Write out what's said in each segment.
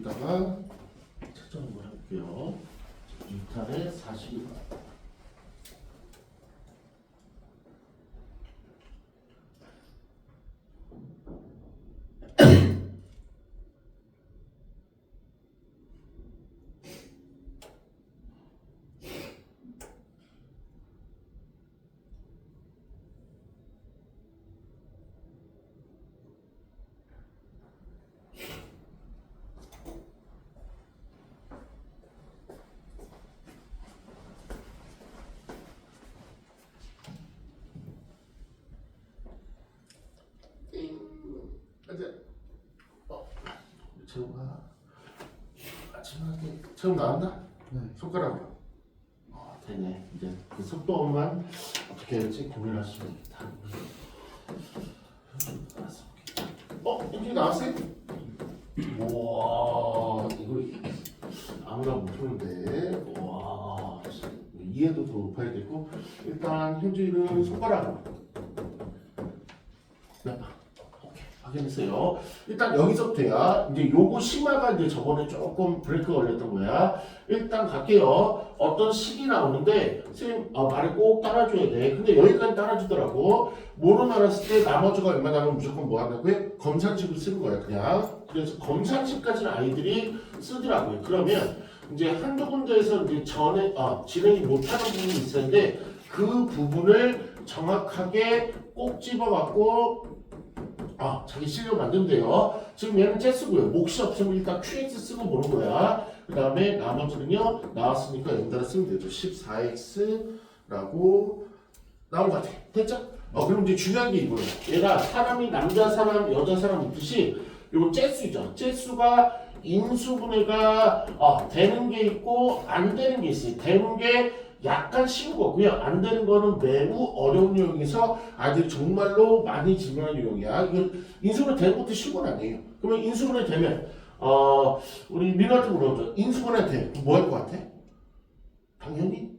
1분 정도 있다가 찾아오는 걸 할게요. 2탄에 42분. 이제 어, 채우가 마지막에 채우 나왔나? 네. 손가락으로. 어, 되네. 이제 그 속도만 어떻게 할지 고민하시면 다. 알았어. 어, 여기 나왔어요? 우와, 이거 아무나 못하는데. 와, 이해도 더 높아야겠고 일단 현주이는 손가락으로. 네. 확인했어요. 일단 여기서부터야 이제 요거 심화가 이제 저번에 조금 브레이크 걸렸던 거야. 일단 갈게요. 어떤 식이 나오는데 선생님 어, 말을 꼭 따라줘야 돼. 근데 여기까지 따라주더라고. 모르는 알았을 때 나머지가 얼마 나면 무조건 뭐 한다고요? 검산식을 쓰는 거야 그냥. 그래서 검산식까지는 아이들이 쓰더라고요. 그러면 이제 한두 군데에서 이제 전에 아, 진행이 못하는 부분이 있었는데 그 부분을 정확하게 꼭 집어갖고 아, 자기 실력 만든대요. 지금 얘는 째쓰고요. 몫이 일단 QX 쓰고 보는 거야. 그 다음에 나머지는요, 나왔으니까 여기다 쓰면 되죠. 14X라고 나온 것 같아. 됐죠? 어, 그럼 이제 중요한 게 이거예요. 얘가 사람이 남자 사람, 여자 사람 있듯이 요거 째수죠. 째수가 인수분해가 어, 되는 게 있고 안 되는 게 있어요. 되는 게 약간 쉬운 거고요. 안 되는 거는 매우 어려운 유형에서 아이들이 정말로 많이 질문하는 유형이야. 이거 인수분해 되는 것도 쉬운 건 아니에요. 그러면 인수분해 되면 어 우리 민호한테 물어보죠. 인수분해 돼. 뭐할 것 같아? 당연히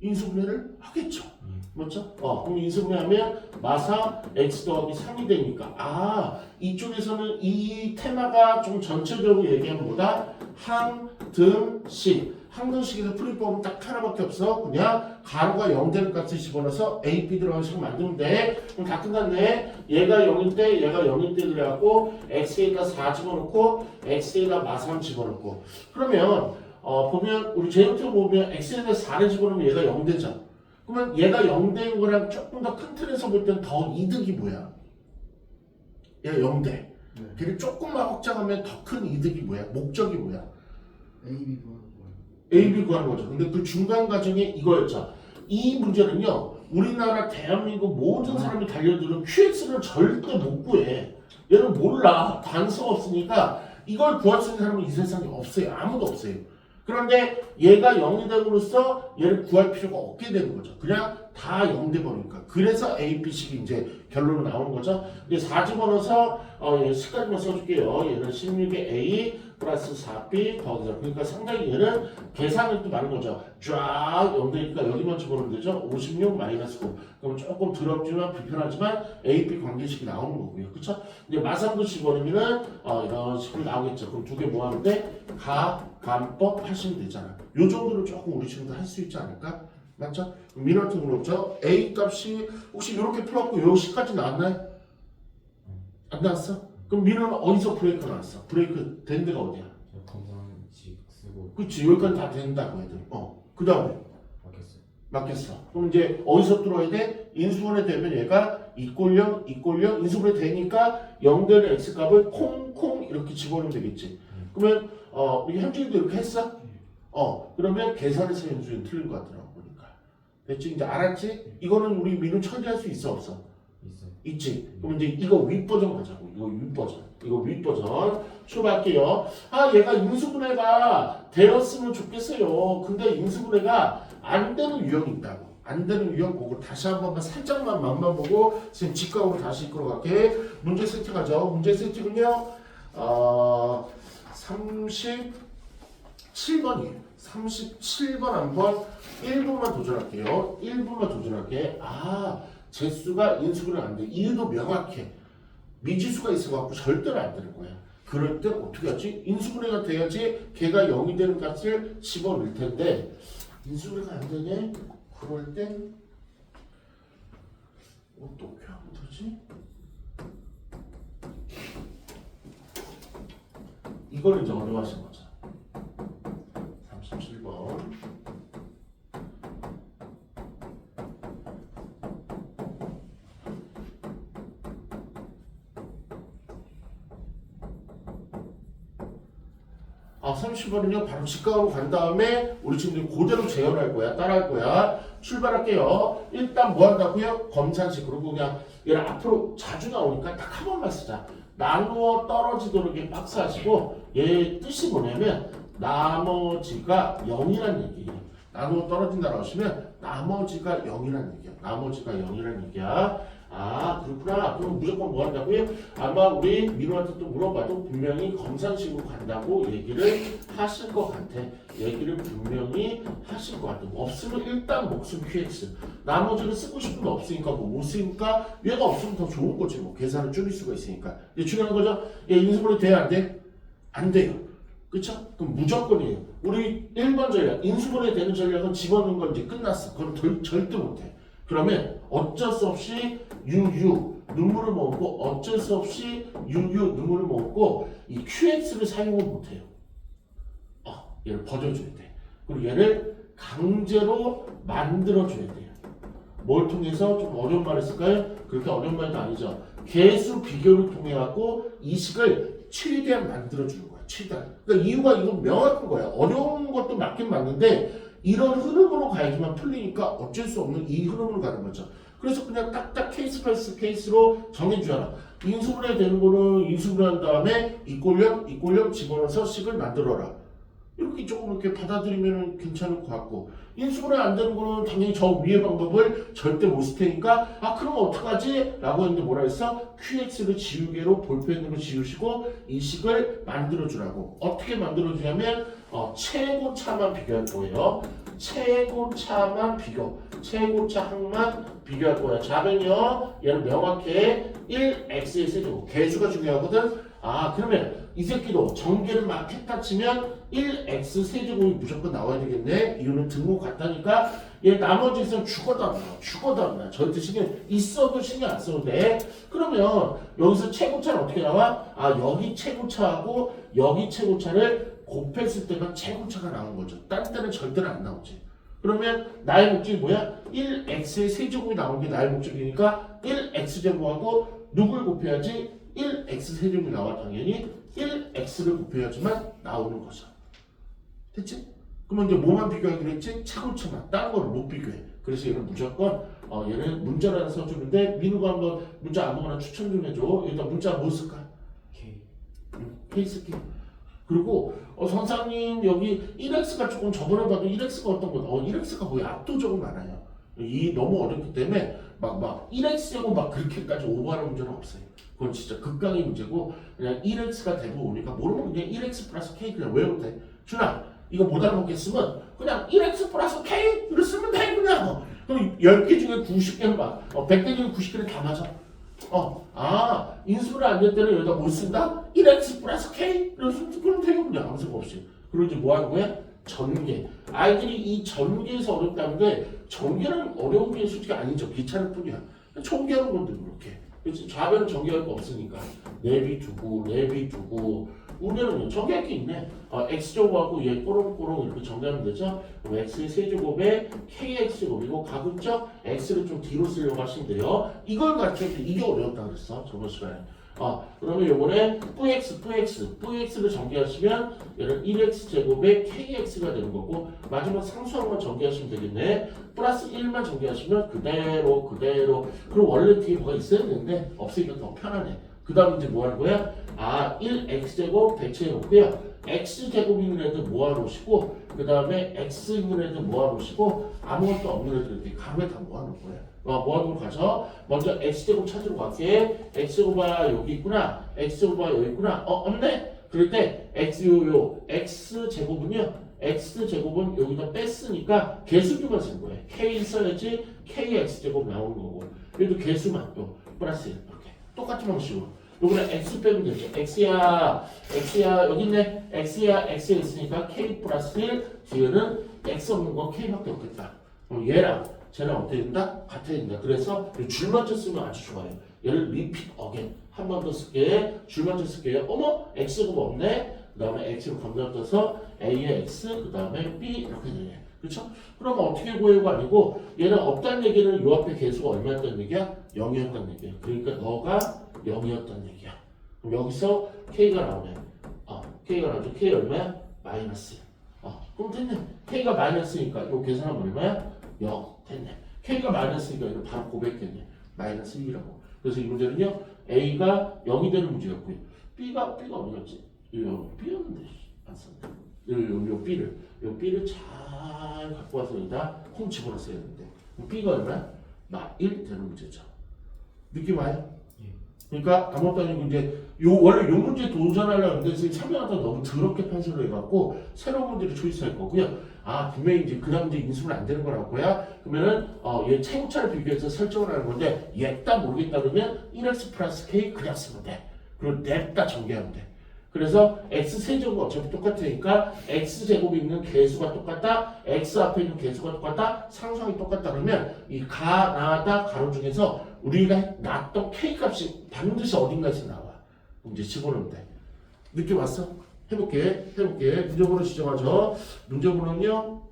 인수분해를 하겠죠. 맞죠? 어, 그럼 인수분해하면 마사 x 더하기 3이 되니까 아 이쪽에서는 이 테마가 좀 전체적으로 얘기하는 보다 항등식 항등식에서 풀이법은 딱 하나밖에 없어 그냥 가로가 0 되는 값을 집어넣어서 a, b 들어가는 식으로 만들면 돼 그럼 다 끝났네 얘가 0일 때 얘가 0일 때 그래갖고 x에다 4 집어넣고 x에다 마삼 집어넣고 그러면 어, 보면 우리 제형표 보면 x에다 4를 집어넣으면 얘가 0 되죠 그러면 얘가 0된 거랑 조금 더 큰 틀에서 볼 땐 더 이득이 뭐야? 얘가 0대. 네. 걔를 조금만 확장하면 더 큰 이득이 뭐야? 목적이 뭐야? A, B 거예요. A, B 구하는 거죠. 근데 그 중간 과정이 이거였죠. 이 문제는요, 우리나라 대한민국 모든 사람이 달려드는 QX를 절대 못 구해. 얘는 몰라. 단서가 없으니까 이걸 구할 수 있는 사람은 이 세상에 없어요. 아무도 없어요. 그런데 얘가 0이 됨으로써 얘를 구할 필요가 없게 되는 거죠. 그냥 다 0 돼버리니까. 그래서 A, B식이 이제 결론으로 나오는 거죠. 근데 4 집어넣어서 어, 얘 숫까지만 써줄게요. 얘는 16의 A 플러스 4B 더하기죠. 그러니까 상당히 얘는 계산이 또 많은 거죠. 쫙 0 되니까 여기만 집어넣으면 되죠. 56 마이너스 9. 그럼 조금 더럽지만 불편하지만 A, B 관계식이 나오는 거고요. 그쵸? 근데 마상도 집어넣으면은 어, 이런 식으로 나오겠죠. 그럼 두개 모았는데 가, 감법 하시면 되잖아. 요 정도로 조금 우리 친구도 할 수 있지 않을까? 맞죠? 민원트 물었죠? A 값이 혹시 이렇게 풀었고 요 시까지 나왔나요? 안 나왔어? 그럼 민원은 어디서 브레이크 나왔어? 브레이크 된 데가 어디야? 저 검상식 쓰고 그치 여기까지 다 된다고 애들 어. 그 다음에 바뀌었어요. 맞겠어. 그럼 이제 어디서 뚫어야 돼? 인수분해 되면 얘가 이꼴0 이꼴0 인수분해 되니까 0 되는 x 값을 콩콩 이렇게 집어넣으면 되겠지. 그러면 어 우리 현준이도 이렇게 했어? 어 그러면 계산에서 현준이는 틀린 것 같더라고 보니까. 됐지? 이제 알았지? 이거는 우리 민우 처리할 수 있어 없어? 있어요. 있지. 그럼 이제 이거 윗버전 가자고. 이거 윗버전. 이거 윗버전. 출발할게요. 아, 얘가 인수분해가 되었으면 좋겠어요. 근데 인수분해가 안 되는 유형이 있다고. 안 되는 유형 보고 다시 한 번만 살짝만 맛만 보고 지금 직각으로 다시 이끌어 갈게. 문제 세팅하죠. 문제 세팅은요. 어, 37번이에요. 37번 한번 1분만 도전할게요. 1분만 도전할게. 아, 재수가 인수분해 안 돼. 이유도 명확해. 미지수가 있어갖고 절대로 안 되는 거야. 그럴 때 어떻게 하지? 인수분해가 돼야지 걔가 0이 되는 값을 집어넣을 텐데 인수분해가 안 되네? 그럴 땐 어떻게 하면 되지? 이걸 이제 어려워하신 거죠. 30번은요, 바로 직각으로 간 다음에 우리 친구들이 그대로 재현할 거야, 따라할 거야. 출발할게요. 일단 뭐 한다고요? 검산식. 그리고 그냥 얘를 앞으로 자주 나오니까 딱 한 번만 쓰자. 나누어 떨어지도록 이렇게 박스 하시고 얘 뜻이 뭐냐면 나머지가 0이란 얘기예요. 나누어 떨어진다라고 하시면 나머지가 0이란 얘기야. 나머지가 0이란 얘기야. 아 그렇구나. 그럼 무조건 뭐 한다고요? 아마 우리 민호한테 또 물어봐도 분명히 검산식으로 간다고 얘기를 하실 것 같아. 얘기를 분명히 하실 것 같아. 없으면 일단 목숨 QX. 나머지는 쓰고 싶은 거 없으니까 뭐 못 쓰니까 얘가 없으면 더 좋은 거지 뭐 계산을 줄일 수가 있으니까. 이게 중요한 거죠. 얘 인수분해 돼야 안 돼? 안 돼요. 그쵸? 그럼 무조건이에요. 우리 1번 전략, 인수분해 되는 전략은 집어넣은 건 이제 끝났어. 그건 절, 절대 못해. 그러면 어쩔 수 없이 유유 눈물을 먹고 어쩔 수 없이 유유 눈물을 먹고 이 QX를 사용을 못해요. 어, 얘를 버려줘야 돼. 그리고 얘를 강제로 만들어줘야 돼요. 뭘 통해서 좀 어려운 말을 쓸까요? 그렇게 어려운 말도 아니죠. 개수 비교를 통해 갖고 이식을 최대한 만들어주는 거야. 최대한. 그러니까 이유가 이건 명확한 거야. 어려운 것도 맞긴 맞는데 이런 흐름으로 가야지만 풀리니까 어쩔 수 없는 이 흐름으로 가는 거죠. 그래서 그냥 딱딱 케이스 바이스 케이스로 정해주잖아. 인수분해 되는 거는 인수분해 한 다음에 이꼴령 이꼴령 집어넣어서 식을 만들어라. 이렇게 조금 이렇게 받아들이면 괜찮을 것 같고 인수분해 안 되는 거는 당연히 저 위의 방법을 절대 못 쓸 테니까 아 그럼 어떡하지? 라고 했는데 뭐라 했어? QX를 지우개로 볼펜으로 지우시고 이 식을 만들어주라고. 어떻게 만들어주냐면 어, 최고차만 비교할 거예요. 최고차만 비교. 최고차 항만 비교할 거야. 자면요 얘는 명확히 1x의 세제곱 개수가 중요하거든 아 그러면 이 새끼도 전개를 막 했다 치면 1x 세제곱이 무조건 나와야 되겠네 이유는 등호 같다니까 얘 나머지 있으면 죽어도 안 나와 죽어도 안 나와 절대 신경 있어도 신경 안 써도 돼 그러면 여기서 최고차는 어떻게 나와? 아 여기 최고차하고 여기 최고차를 곱했을 때만 최고차가 나온 거죠 딴 때는 절대로 안 나오지 그러면 나의 목적이 뭐야? 1x의 세제곱이 나오는 게 나의 목적이니까 1x제곱하고 누굴 곱해야지? 1x 세제곱이 나와 당연히 1x를 곱해야지만 나오는 거죠. 됐지? 그러면 이제 뭐만 비교하기로 했지? 차고차만 다른 거를 못 비교해. 그래서 얘는 무조건 어, 얘는 문자를 하나 써주는데 민우가 한번 문자 아무거나 추천 좀 해줘. 일단 문자 뭐 쓸까? K K 쓸게. 그리고 어, 선생님 여기 1x가 조금 저번에 봐도 1x가 어떤 거? 어 1x가 거의 압도적으로 많아요. 이 너무 어렵기 때문에 막 막 1x하고 막 그렇게까지 오버하는 문제는 없어요. 그건 진짜 극강의 문제고 그냥 1x가 대부분 오니까 모르면 그냥 1x 플러스 k 그냥 외우면 돼. 준아 이거 못 알아먹겠으면 그냥 1x 플러스 k 이렇게 쓰면 돼 그냥. 어. 그럼 10개 중에 90개는 봐. 어, 100개 중에 90개는 다 맞아. 어, 아, 인수를 안될 때는 여기다 못 쓴다? 1x 플러스 k? 이러면 그럼 그냥 아무 생각 없이. 그리고 이제 뭐 하는 거야? 전개. 아이들이 이 전개에서 어렵다는 게, 전개는 어려운 게 솔직히 아니죠. 귀찮을 뿐이야. 전개하는 건데, 그렇게. 그치? 좌변은 전개할 거 없으니까. 내비 두고, 내비 두고, 우변은 전개할 게 있네. 어, x제곱하고 얘 꼬롱꼬롱 이렇게 정리하면 되죠. 그럼 x의 세제곱에 kx제곱이고 가급적 x를 좀 뒤로 쓰려고 하시면 돼요. 이걸 가르칠 때 이게 어려웠다 그랬어 저번 시간에. 아 그러면 요번에 vx, vx, vx를 전개하시면 얘는 1x 제곱에 kx가 되는 거고 마지막 상수항만 전개하시면 되겠네. 플러스 1만 전개하시면 그대로 그대로 그럼 원래 뒤에 뭐가 있어야 되는데 없으니까 더 편하네. 그 다음 이제 뭐 하는 거야? 아 1x제곱 대체해 놓고요. x제곱 있는 애들 모아놓으시고 그 다음에 x 있는 애들 모아놓으시고 아무것도 없는 애들 이렇게 가로에 다 모아놓을 거예요. 어, 모아놓고 가서 먼저 x제곱 찾으러 갈게. x제곱아 여기 있구나. x제곱아 여기 있구나. 어 없네. 그럴 때 x 요요 x제곱은요. x제곱은 여기다 뺐으니까 개수비만 쓴 거예요. k 써야지 kx제곱 나오는 거고 얘도 개수만 또 플러스 1 이렇게 똑같은 방식으로 요거는 x 빼면 되죠. x야, x야, 여기 있네. x야, x에 있으니까 k 플러스 1, 뒤에는 x 없는 거 k밖에 없겠다. 그럼 얘랑 쟤랑 어떻게 된다? 같아야 된다. 그래서 이 줄맞춰 쓰면 아주 좋아요. 얘를 repeat again. 한 번 더 쓸게. 줄 맞춰 쓸게요. 어머, x가 없네. 그 다음에 x를 건너뛰어서 a의 x, 그 다음에 b 이렇게 되네. 그렇죠? 그럼 어떻게 구해가 아니고 얘는 없다는 얘기는 요 앞에 개수가 얼마였다는 얘기야? 0이었다는 얘기야. 그러니까 너가 0이었다는 얘기야. 그럼 여기서 k가 나오네. 어, k가 나오죠. k 얼마야? 마이너스. 어, 그럼 됐네. k가 마이너스니까 요 계산하면 얼마야? 0. 됐네. k가 마이너스니까 이거 바로 고백됐네. 마이너스 1이라고. 그래서 이 문제는요. a가 0이 되는 문제였고요. b가 b가 어디 갔지? 요 b였는데 안 썼네. 요, 요, 요 b를 요 b를 잘 갖고 와서 여기다 콩 집어넣었어야 되는데 그럼 b가 얼마야? 마1 되는 문제죠. 느낌 와요? 예. 그러니까 아무것도 아니고 이제 요 원래 요 문제 도전하려고 했는데 지금 참여하다 너무 더럽게 판서를 해갖고 새로운 문제를 초이스할 거고요. 아 분명히 이제 그다음 문제 인수는 안 되는 거라고 거야. 그러면은 어얘 최고차를 비교해서 설정을 하는 건데 얘다 모르겠다 그러면 1x 플러스 k 그냥 쓰면 돼. 그리고 냅다 전개하면 돼. 그래서 x 세제곱 어차피 똑같으니까 x 제곱이 있는 개수가 똑같다, x 앞에 있는 개수가 똑같다, 상수항이 똑같다 그러면 이 가, 나다, 가로 중에서 우리가 놨던 k 값이 반드시 어딘가에서 나와. 이제 집어넣으면 돼. 느낌 왔어? 해볼게, 해볼게. 문제번호 지정하죠. 문제번호는요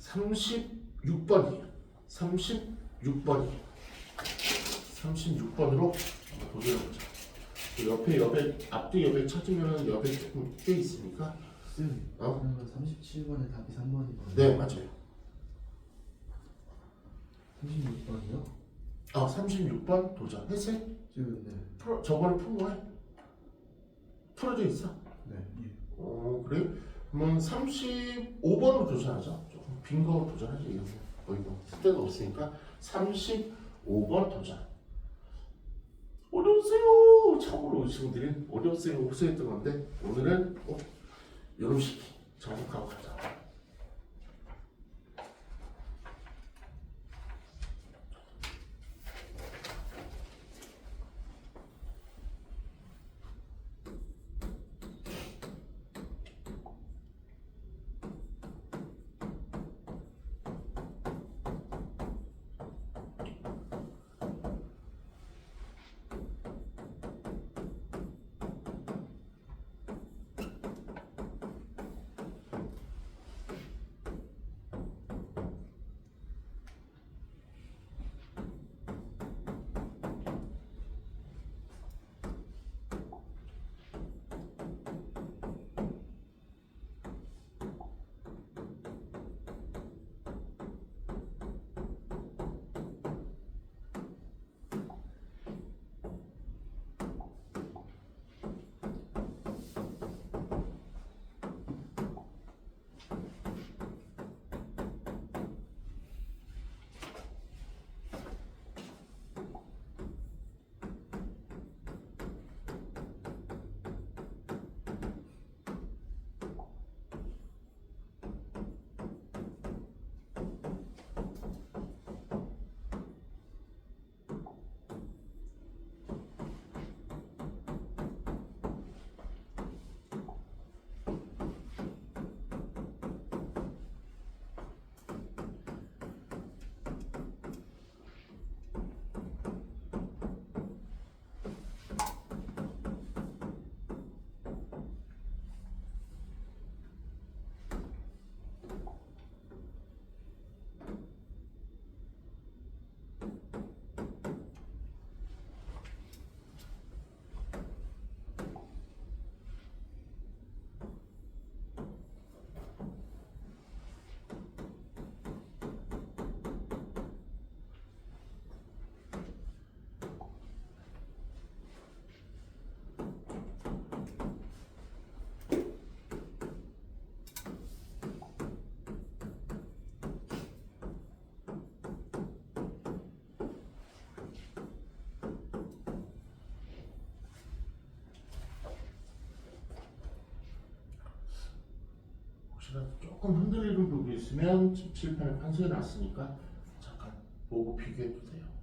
36번이에요. 36번이에요. 36번으로 도전해보자. 그 옆에 옆에 앞뒤 옆에 찾으면 옆에 조금 꽤 있으니까 쌤, 어? 그러면 37번에 답이 3번이거든요. 네 맞아요 36번이요? 아 36번 도전 했어요? 지금 네. 풀어, 저번에 푼 거야? 풀어져 있어? 네. 어 그래? 그러면 35번으로 도전하자 조금 빈거 도전하자 이거. 거의 뭐 없으니까 35번 도전. 어려우세요. 참고로 친구들이 어려우세요. 호소했던 건데 오늘은 꼭 이런 식 혹시나 조금 흔들리는 부분이 있으면 지금 칠판에 판소해 놨으니까 잠깐 보고 비교해 보세요.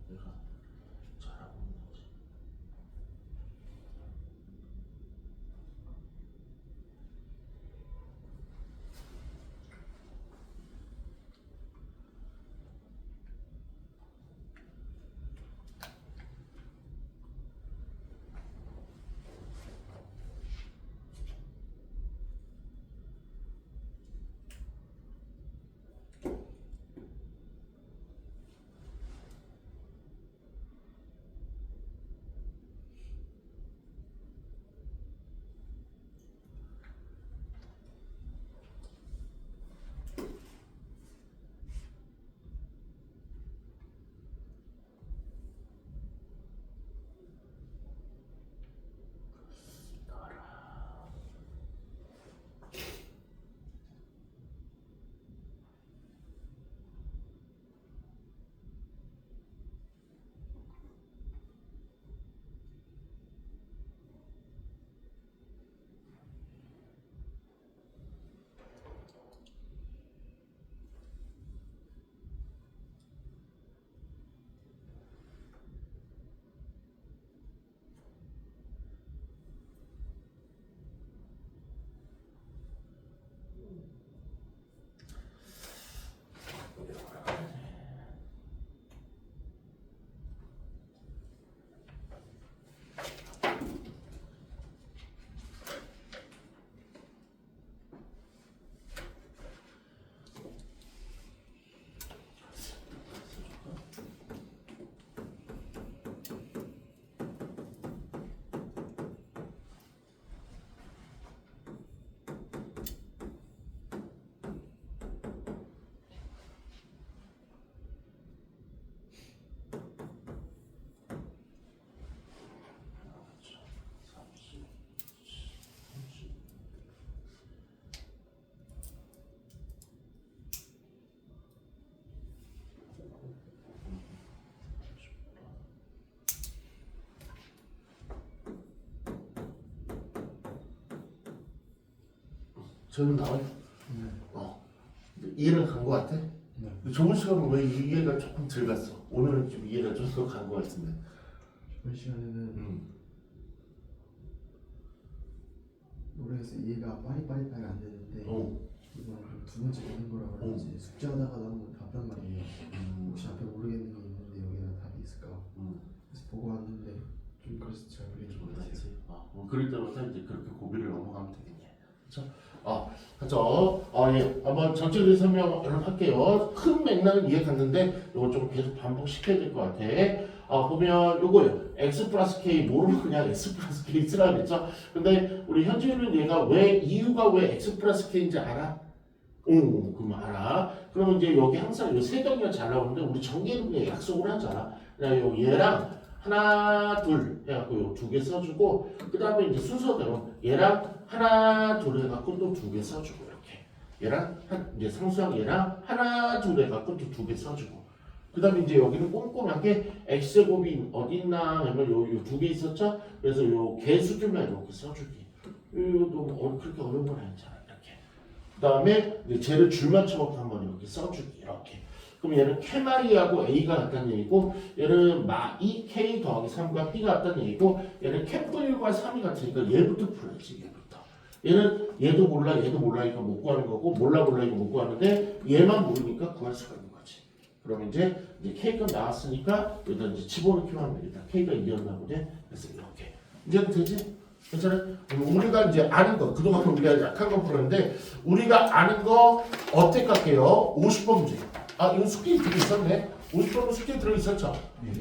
저는 나와요. 네. 어. 이해는 간 것 같아? 네. 저번 시간은 왜 이해가 조금 덜 갔어? 오늘은 좀 이해가 좀 더 간 것 같은데. 이번 시간에는 음. 모르겠어요. 이해가 빠리빠리빠리 안 되는데 어. 이번 두 번째 되는 거라 그런지 숙제하다가 한번 봤단 말이에요. 음. 혹시 앞에 모르겠는 게 있는데 여기는 답이 있을까? 음. 그래서 보고 왔는데 좀 그래서 잘 모르겠는 것 같아요. 아, 뭐 그럴 때마다 이제 그렇게 고비를 넘어가면 되겠네. 그렇죠? 아, 그렇죠. 아, 예. 한번 전체적인 설명을 할게요. 큰 맥락은 이해 갔는데 이거 좀 계속 반복시켜야 될 것 같아. 아, 보면 요거요. x 플러스 k 모르면 그냥 x 플러스 k 쓰라 그랬죠? 근데 우리 현지는 얘가 왜 이유가 왜 x 플러스 k인지 알아? 오, 그럼 알아. 그러면 이제 여기 항상 요세 덩이가 잘 나오는데 우리 정기는 약속을 하잖아. 그냥 요 얘랑 하나 둘 해갖고 요 두 개 써주고 그 다음에 이제 순서대로 얘랑 하나 둘 해갖고 또 두 개 써주고 이렇게. 얘랑 한 이제 상수항 얘랑 하나 둘 해갖고 또 두 개 써주고. 그 다음에 이제 여기는 꼼꼼하게 x제곱이 어디 있나 하면 요두 개 있었죠? 그래서 요 개수들만 이렇게 써주기. 이것도 어, 그렇게 어려운 건 아니잖아 이렇게. 그 다음에 이제 쟤를 줄 맞춰 갖고 한번 이렇게 써주기 이렇게 그럼 얘는 캐마리하고 a가 같다는 얘기고 얘는 마이 k 더하기 3과 b가 같다는 얘기고 얘는 캐플과 3이 같으니까 얘부터 풀어야지 얘부터 얘는 얘도 몰라 얘도 몰라니까 못 구하는 거고 몰라 몰라니까 못 구하는데 얘만 모르니까 구할 수가 있는 거지 그러면 이제 이제 k가 나왔으니까 여기다 이제 집어넣기만 하면 되겠다 k가 2였나 보네 그래서 이렇게 이제는 되지? 괜찮아? 그럼 우리가 이제 아는 거 그동안 우리가 약한 거 풀었는데 우리가 아는 거 어떻게 할게요? 50번 문제 아 이거 숙제 들어 있었네 50번은 숙제 들어 있었죠?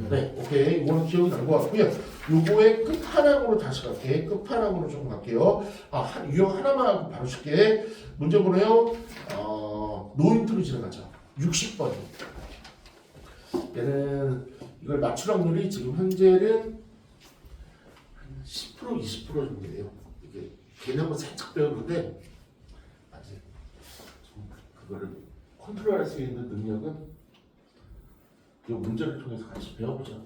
네, 오케이. 이거는 기억이 난 것 같고요. 요거의 끝판왕으로 다시 갈게. 끝판왕으로 좀 갈게요. 아, 한, 유형 하나만 하고 바로 쉴게. 문제 보네요. 어, 노인트로 지나가죠. 60번. 얘는 이걸 맞출 확률이 지금 현재는 한 10% 20% 정도예요. 이게 개념은 살짝 배웠는데 아직 좀 그거를 컨트롤할 수 있는 능력은 이 문제를 통해서 같이 배워보자.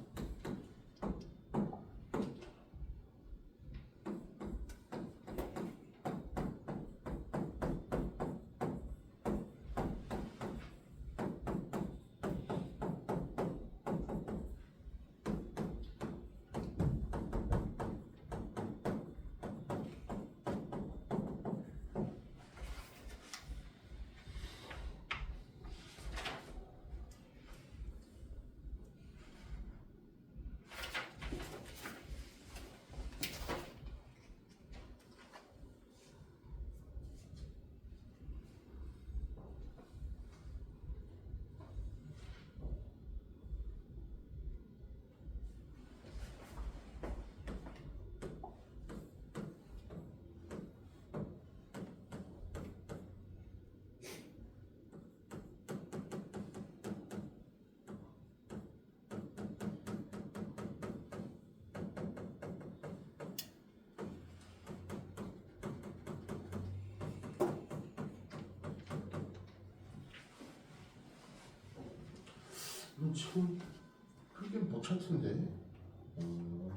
참 그렇게 못 찾던데. 음,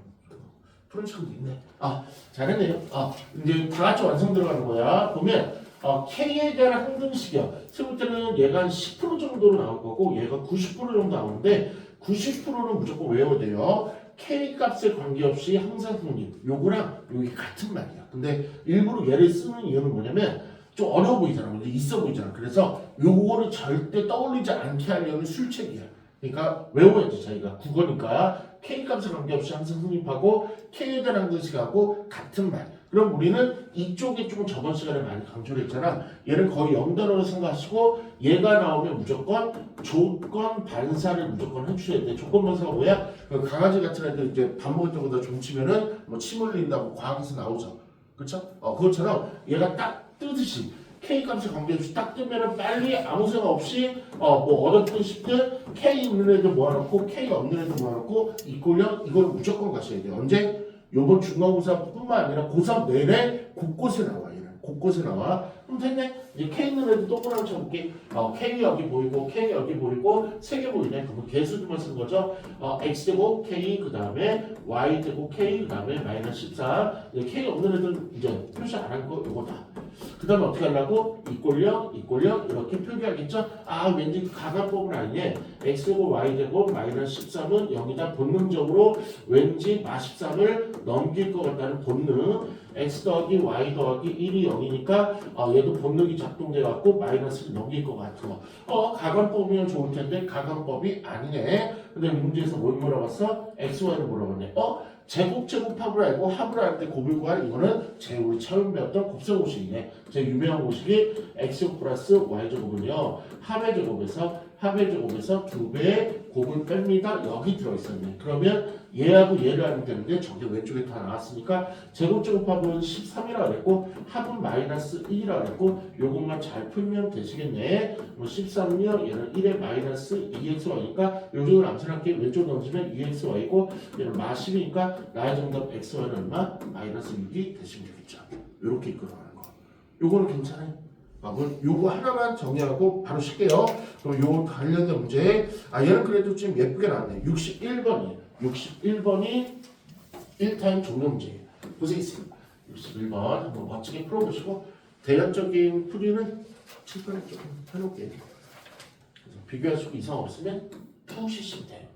책도 있네. 아 잘했네요. 아 이제 다 같이 완성 들어가는 거야. 보면 어, K에 대한 항등식이야. 세울 때는 얘가 한 10% 정도로 나올 거고 얘가 90% 정도 나오는데 90%는 무조건 외워야 돼요. K 값에 관계없이 항상 성립. 요거랑 요게 같은 말이야. 근데 일부러 얘를 쓰는 이유는 뭐냐면 좀 어려워 보이잖아. 근데 있어 보이잖아. 그래서 요거를 절대 떠올리지 않게 하려는 술책이야. 그러니까 외워야지 자기가 국어니까 K 값에 관계없이 항상 성립하고 K에 대한 항등식하고 같은 말. 그럼 우리는 이쪽에 좀 저번 시간에 많이 강조를 했잖아. 얘는 거의 영단어로 생각하시고 얘가 나오면 무조건 조건 반사를 무조건 해주셔야 돼. 조건 반사가 뭐야? 그 강아지 같은 애들 이제 밥 먹을 때보다 좀 치면은 뭐 침 흘린다고 과학에서 나오죠. 그렇죠? 어 그것처럼 얘가 딱 뜨듯이 K 값에 관계없이 딱 뜨면은 빨리 아무 생각 없이 어 뭐 얻었든 싶든 K 있는 애들 모아놓고 K 없는 애들 모아놓고 이꼴령 이걸 무조건 가셔야 돼요. 언제? 요번 중간고사뿐만 아니라 고3 내내 곳곳에 나와 얘는 곳곳에 나와 그럼 됐네. 이제 K 있는 애들 똑바로 쳐볼게. 어, K 여기 보이고 K 여기 보이고 세 개 보이네. 그러면 개수들만 쓰는 거죠. 어, X제곱 K 그 다음에 Y제곱 K 그 다음에 마이너스 14 이제 K 없는 애들 이제 표시 안한거 요거다. 그 다음에 어떻게 하려고? 이꼴령, 이꼴령 이렇게 표기하겠죠? 아 왠지 그 가관법은 아니네. x제곱 y제곱 마이너스 13은 여기다 본능적으로 왠지 마 13을 넘길 것 같다는 본능. X 더하기 y 더하기 1이 0이니까 어, 얘도 본능이 작동돼 갖고 마이너스를 넘길 것 같아. 어 가관법이면 좋을 텐데 가관법이 아니네. 근데 문제에서 뭘 물어봤어? x, y를 물어봤네. 어 제곱 제곱합을 알고 합을 알때 곱을 구할 이거는 제 우리 처음 배웠던 곱셈 공식이네. 제 유명한 공식이 x 플러스 y 제곱은요 합의 제곱에서 합의 제곱에서 두 배의 곱을 뺍니다. 여기 들어있었네. 그러면 얘하고 얘를 하면 되는데 저게 왼쪽에 다 나왔으니까 제곱 제곱합은 13이라고 그랬고 합은 마이너스 1이라고 그랬고 요것만 잘 풀면 되시겠네. 뭐 13은요 얘는 1에 마이너스 2xy니까 요즘을 암산할게 왼쪽 넘지면 2xy고 얘는 마 10이니까 나의 정답 xy는 얼마? 마이너스 6이 되시면 되겠죠. 요렇게 이끌어가는 거. 요거는 괜찮아요. 아, 요거 하나만 정리하고 바로 쉴게요. 그럼 요 관련된 문제, 아 얘는 그래도 좀 예쁘게 나왔네. 61번이에요. 61번이 1타임 종료 문제예요. 고생했습니다. 61번 한번 멋지게 풀어보시고 대략적인 풀이는 칠판에 조금 해놓을게요. 그래서 비교하시고 이상 없으면 푸시시면 돼요.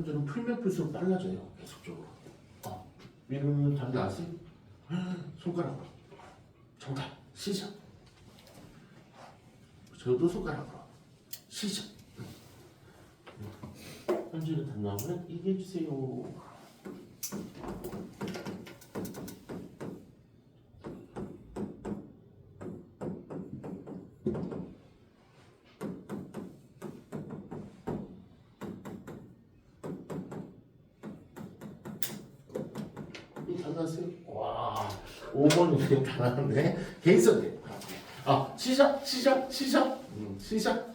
문제는 풀면 풀수록 빨라져요. 계속적으로. 어, 미루는 답 나왔어요? 손가락으로. 정답. 시작. 저도 손가락으로. 시작. 현재는 답 나오면 얘기해 주세요. 5번이 다 나왔네. 개인성네. 아, 시작, 시작, 시작. 음, 시작.